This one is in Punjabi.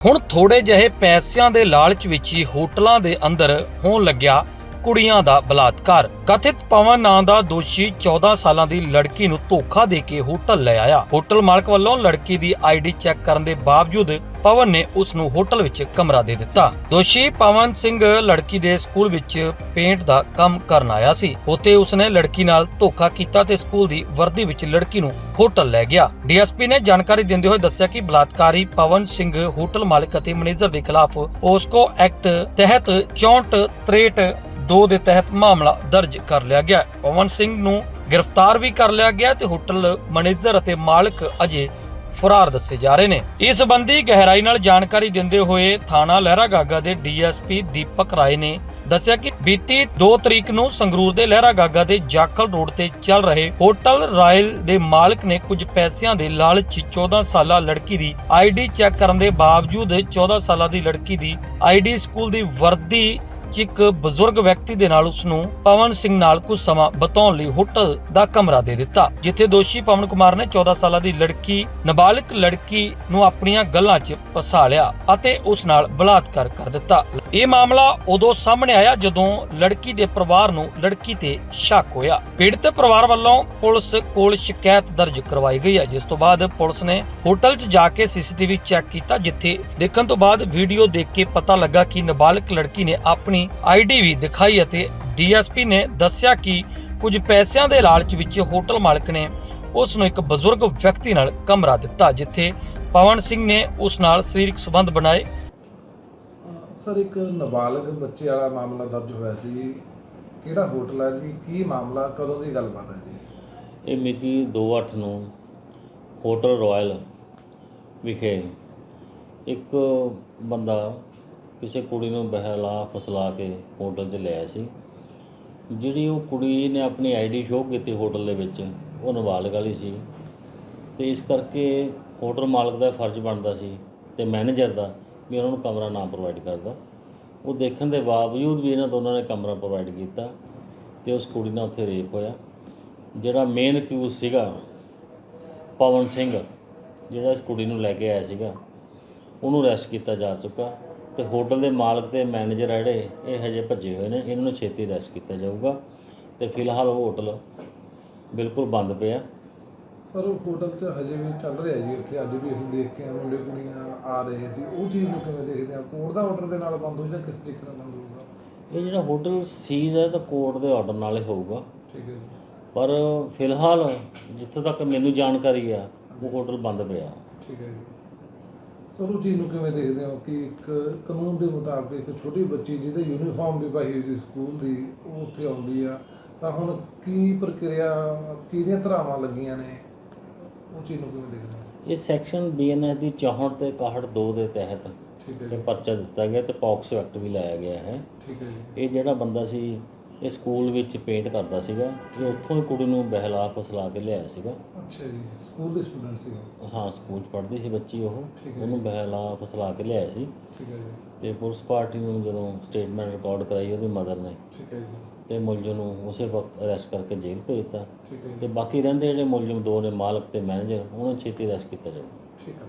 ਹੁਣ ਥੋੜੇ ਜਿਹੇ ਪੈਸਿਆਂ ਦੇ ਲਾਲਚ ਵਿੱਚ ਹੀ ਹੋਟਲਾਂ ਦੇ ਅੰਦਰ ਹੋਣ ਲੱਗਿਆ ਕੁੜੀਆਂ ਦਾ ਬਲਾਤਕਾਰ। ਕਥਿਤ ਪਵਨ ਨਾਂ ਦਾ ਦੋਸ਼ੀ 14 ਸਾਲਾਂ ਦੀ ਲੜਕੀ ਨੂੰ ਧੋਖਾ ਦੇ ਕੇ ਹੋਟਲ ਲੈ ਆਇਆ। ਹੋਟਲ ਮਾਲਕ ਵੱਲੋਂ ਲੜਕੀ ਦੀ ਆਈਡੀ ਚੈੱਕ ਕਰਨ ਦੇ ਬਾਵਜੂਦ ਪਵਨ ਨੇ ਉਸ ਨੂੰ ਹੋਟਲ ਵਿੱਚ ਕਮਰਾ ਦੇ ਦਿੱਤਾ। ਦੋਸ਼ੀ ਪਵਨ ਸਿੰਘ ਲੜਕੀ ਦੇ ਸਕੂਲ ਵਿੱਚ ਪੇਂਟ ਦਾ ਕੰਮ ਕਰਨ ਆਇਆ ਸੀ। ਉੱਥੇ ਉਸਨੇ ਲੜਕੀ ਨਾਲ ਧੋਖਾ ਕੀਤਾ ਤੇ ਸਕੂਲ ਦੀ ਵਰਦੀ ਵਿੱਚ ਲੜਕੀ ਨੂੰ ਹੋਟਲ ਲੈ ਗਿਆ। ਡੀਐਸਪੀ ਨੇ ਜਾਣਕਾਰੀ ਦਿੰਦੇ ਹੋਏ ਦੱਸਿਆ ਕਿ ਬਲਾਤਕਾਰੀ ਪਵਨ ਸਿੰਘ ਹੋਟਲ ਮਾਲਕ ਅਤੇ ਮੈਨੇਜਰ ਦੇ ਖਿਲਾਫ ਓਸਕੋ ਐਕਟ ਤਹਿਤ 64 63 2 ਦੇ ਤਹਿਤ ਮਾਮਲਾ ਦਰਜ ਕਰ ਲਿਆ ਗਿਆ। ਪਵਨ ਸਿੰਘ ਨੂੰ ਗ੍ਰਿਫਤਾਰ ਵੀ ਕਰ ਲਿਆ ਗਿਆ ਤੇ ਹੋਟਲ ਮੈਨੇਜਰ ਅਤੇ ਮਾਲਕ ਅਜੇ ਫਰਾਰ ਦੱਸੇ ਜਾ ਰਹੇ ਨੇ। ਇਸ ਸੰਬੰਧੀ ਗਹਿਰਾਈ ਨਾਲ ਜਾਣਕਾਰੀ ਦਿੰਦੇ ਹੋਏ ਥਾਣਾ ਲਹਿਰਾ ਗਾਗਾ ਦੇ ਡੀਐਸਪੀ ਦੀਪਕ ਰਾਏ ਨੇ ਦੱਸਿਆ ਕਿ ਬੀਤੀ 2 ਤਰੀਕ ਨੂੰ ਸੰਗਰੂਰ ਦੇ ਲਹਿਰਾ ਗਾਗਾ ਦੇ ਜਾਖਲ ਰੋਡ ਤੇ ਚੱਲ ਰਹੇ ਹੋਟਲ ਰਾਇਲ ਦੇ ਮਾਲਕ ਨੇ ਕੁਝ ਪੈਸਿਆਂ ਦੇ ਲਾਲਚ 'ਚ 14 ਸਾਲਾ ਲੜਕੀ ਦੀ ਆਈਡੀ ਚੈੱਕ ਕਰਨ ਦੇ ਬਾਵਜੂਦ 14 ਸਾਲਾਂ ਦੀ ਲੜਕੀ ਦੀ ਆਈਡੀ ਸਕੂਲ ਦੀ ਵਰਦੀ 'ਚ ਇੱਕ ਬਜ਼ੁਰਗ ਵਿਅਕਤੀ ਦੇ ਨਾਲ ਉਸ ਨੂੰ ਪਵਨ ਸਿੰਘ ਨਾਲ ਕੁਝ ਸਮਾਂ ਬਿਤਾਉਣ ਲਈ ਹੋਟਲ ਦਾ ਕਮਰਾ ਦੇ ਦਿੱਤਾ, ਜਿੱਥੇ ਦੋਸ਼ੀ ਪਵਨ ਕੁਮਾਰ ਨੇ 14 ਸਾਲਾਂ ਦੀ ਲੜਕੀ, ਨਾਬਾਲਗ ਲੜਕੀ ਨੂੰ ਆਪਣੀਆਂ ਗੱਲਾਂ 'ਚ ਫਸਾ ਲਿਆ ਅਤੇ ਉਸ ਨਾਲ ਬਲਾਤਕਾਰ ਕਰ ਦਿੱਤਾ। ਇਹ ਮਾਮਲਾ ਉਦੋਂ ਸਾਹਮਣੇ ਆਇਆ ਜਦੋਂ ਲੜਕੀ ਦੇ ਪਰਿਵਾਰ ਨੂੰ ਲੜਕੀ ਤੇ ਸ਼ੱਕ ਹੋਇਆ। ਪੀੜਤ ਪਰਿਵਾਰ ਵੱਲੋਂ ਪੁਲਿਸ ਕੋਲ ਸ਼ਿਕਾਇਤ ਦਰਜ ਕਰਵਾਈ ਗਈ ਹੈ, ਜਿਸ ਤੋਂ ਬਾਅਦ ਪੁਲਿਸ ਨੇ ਹੋਟਲ 'ਚ ਜਾ ਕੇ ਸੀਸੀਟੀਵੀ ਚੈੱਕ ਕੀਤਾ, ਜਿੱਥੇ ਦੇਖਣ ਤੋਂ ਬਾਅਦ ਵੀਡੀਓ ਦੇਖ ਕੇ ਪਤਾ ਲੱਗਾ ਕਿ ਨਾਬਾਲਗ ਲੜਕੀ ਨੇ ਆਪਣੀ ਆਈਡੀ ਵੀ ਦਿਖਾਈ ਅਤੇ ਡੀਐਸਪੀ ਨੇ ਦੱਸਿਆ ਕਿ ਕੁਝ ਪੈਸਿਆਂ ਦੇ ਲਾਲਚ ਵਿੱਚ ਹੋਟਲ ਮਾਲਕ ਨੇ ਉਸ ਨੂੰ ਇੱਕ ਬਜ਼ੁਰਗ ਵਿਅਕਤੀ ਨਾਲ ਕਮਰਾ ਦਿੱਤਾ ਜਿੱਥੇ ਪਵਨ ਸਿੰਘ ਨੇ ਉਸ ਨਾਲ ਸਰੀਰਕ ਸੰਬੰਧ ਬਣਾਏ। ਸਰ ਇੱਕ ਨਾਬਾਲਗ ਬੱਚੇ ਵਾਲਾ ਮਾਮਲਾ ਦਰਜ ਹੋਇਆ ਸੀ। ਕਿਹੜਾ ਹੋਟਲ ਹੈ ਜੀ? ਕੀ ਮਾਮਲਾ? ਕਦੋਂ ਦੀ ਗੱਲਬਾਤ ਹੈ ਜੀ? ਇਹ ਮਿਤੀ 2/8 ਨੂੰ ਹੋਟਲ ਰਾਇਲ ਵਿਖੇ ਇੱਕ ਬੰਦਾ ਕਿਸੇ ਕੁੜੀ ਨੂੰ ਬਹਿਲਾ ਫਸਲਾ ਕੇ ਹੋਟਲ 'ਚ ਲਿਆਇਆ ਸੀ। ਜਿਹੜੀ ਉਹ ਕੁੜੀ ਨੇ ਆਪਣੀ ਆਈਡੀ ਸ਼ੋਅ ਕੀਤੀ ਹੋਟਲ ਦੇ ਵਿੱਚ, ਉਹ ਨਾਬਾਲਗ ਵਾਲੀ ਸੀ। ਤੇ ਇਸ ਕਰਕੇ ਹੋਟਲ ਮਾਲਕ ਦਾ ਫਰਜ਼ ਬਣਦਾ ਸੀ ਤੇ ਮੈਨੇਜਰ ਦਾ ਵੀ ਉਹਨਾਂ ਨੂੰ ਕਮਰਾ ਨਾ ਪ੍ਰੋਵਾਈਡ ਕਰਦਾ ਉਹ ਦੇਖਣ ਦੇ ਬਾਵਜੂਦ ਵੀ ਇਹਨਾਂ ਦੋਨਾਂ ਨੇ ਕਮਰਾ ਪ੍ਰੋਵਾਈਡ ਕੀਤਾ ਤੇ ਉਸ ਕੁੜੀ ਨਾਲ ਉੱਥੇ ਰੇਪ ਹੋਇਆ। ਜਿਹੜਾ ਮੇਨ ਅਕਿਊਜ਼ ਸੀਗਾ, ਪਵਨ ਸਿੰਘ, ਜਿਹੜਾ ਇਸ ਕੁੜੀ ਨੂੰ ਲੈ ਕੇ ਆਇਆ ਸੀਗਾ, ਉਹਨੂੰ ਅਰੈਸਟ ਕੀਤਾ ਜਾ ਚੁੱਕਾ। ਤੇ ਹੋਟਲ ਦੇ ਮਾਲਕ ਤੇ ਮੈਨੇਜਰ ਆ ਜਿਹੜੇ ਇਹ ਹਜੇ ਭੱਜੇ ਹੋਏ ਨੇ ਇਹਨਾਂ ਨੂੰ ਛੇਤੀ ਅਰੈਸਟ ਕੀਤਾ ਜਾਊਗਾ ਤੇ ਫਿਲਹਾਲ ਉਹ ਹੋਟਲ ਬਿਲਕੁਲ ਬੰਦ ਪਿਆ। ਸਰ ਉਹ ਹੋਟਲ 'ਚ ਹਜੇ ਵੀ ਚੱਲ ਰਿਹਾ ਜੀ ਉੱਥੇ ਅੱਜ ਵੀ ਅਸੀਂ ਦੇਖ ਕੇ ਆਏ ਮੁੰਡੇ ਕੁੜੀਆਂ ਆ ਰਹੇ ਸੀ। ਉਹ ਚੀਜ਼ ਨੂੰ ਕਿਵੇਂ ਦੇਖਦੇ ਆ? ਕੋਰਟ ਦਾ ਆਰਡਰ ਦੇ ਨਾਲ ਬੰਦ ਹੋ ਜਾਂ ਕਿਸ ਤਰੀਕੇ ਨਾਲ ਬੰਦ ਹੋਊਗਾ? ਇਹ ਜਿਹੜਾ ਹੋਟਲ ਸੀਜ਼ ਹੈ ਤਾਂ ਕੋਰਟ ਦੇ ਆਰਡਰ ਨਾਲ ਹੀ ਹੋਊਗਾ। ਠੀਕ ਹੈ ਜੀ। ਪਰ ਫਿਲਹਾਲ ਜਿੱਥੇ ਤੱਕ ਮੈਨੂੰ ਜਾਣਕਾਰੀ ਆ ਉਹ ਹੋਟਲ ਬੰਦ ਪਿਆ। ਠੀਕ ਹੈ ਜੀ। ਸਰ ਚੀਜ਼ ਨੂੰ ਕਿਵੇਂ ਦੇਖਦੇ ਹੋ ਕਿ ਇੱਕ ਕਾਨੂੰਨ ਦੇ ਮੁਤਾਬਕ ਇੱਕ ਛੋਟੀ ਬੱਚੀ ਜਿਹਦੇ ਯੂਨੀਫਾਰਮ ਵੀ ਪਾਈ ਹੋਈ ਸੀ ਸਕੂਲ ਦੀ ਉਹ ਉੱਥੇ ਆਉਂਦੀ ਆ? ਤਾਂ ਹੁਣ ਕੀ ਪ੍ਰਕਿਰਿਆ ਕਿਹੜੀਆਂ ਧਰਾਵਾਂ ਲੱਗੀਆਂ ਨੇ? ਉਹ ਚੀਜ਼ ਨੂੰ ਕਿਵੇਂ ਦੇਖਦੇ ਹੋ? ਇਹ ਸੈਕਸ਼ਨ ਬੀਐਨਐਸ ਦੀ 64 ਤੇ 61 2 ਦੇ ਤਹਿਤ ਠੀਕ ਹੈ ਇਹ ਜੀ। ਪਰਚਾ ਦਿੱਤਾ ਗਿਆ ਤੇ ਪੌਕਸੋ ਐਕਟ ਵੀ ਲਾਇਆ ਗਿਆ ਹੈ। ਠੀਕ ਹੈ ਜੀ। ਇਹ ਜਿਹੜਾ ਬੰਦਾ ਸੀ ਇਹ ਸਕੂਲ ਵਿੱਚ ਪੇਂਟ ਕਰਦਾ ਸੀਗਾ ਇਹ ਉੱਥੋਂ ਹੀ ਕੁੜੀ ਨੂੰ ਬਹਿਲਾ ਫਸਲਾ ਕੇ ਲਿਆਇਆ ਸੀਗਾ। ਅੱਛਾ ਜੀ ਸਕੂਲ ਦੇ ਸਟੂਡੈਂਟ ਸੀ ਹਾਂ ਸਕੂਲ 'ਚ ਪੜ੍ਹਦੀ ਸੀ ਬੱਚੀ ਉਹ। ਠੀਕ ਹੈ। ਉਹਨੂੰ ਬਹਿਲਾ ਫਸਲਾ ਕੇ ਲਿਆਇਆ ਸੀ। ਠੀਕ ਹੈ ਜੀ। ਤੇ ਪੁਲਿਸ ਪਾਰਟੀ ਨੂੰ ਜਦੋਂ ਸਟੇਟਮੈਂਟ ਰਿਕਾਰਡ ਕਰਾਈ ਉਹਦੀ ਮਦਰ ਨੇ। ਠੀਕ ਹੈ ਜੀ। ਤੇ ਮੁਲਜ਼ਮ ਨੂੰ ਉਸੇ ਵਕਤ ਅਰੈਸਟ ਕਰਕੇ ਜੇਲ੍ਹ ਭੇਜਤਾ ਠੀਕ ਹੈ ਤੇ ਜੀ ਬਾਕੀ ਰਹਿੰਦੇ ਜਿਹੜੇ ਮੁਲਜ਼ਮ ਦੋ ਨੇ ਮਾਲਕ ਤੇ ਮੈਨੇਜਰ ਉਹਨਾਂ ਨੂੰ ਛੇਤੀ ਅਰੈਸਟ ਕੀਤਾ ਜਾਊਗਾ। ਠੀਕ ਹੈ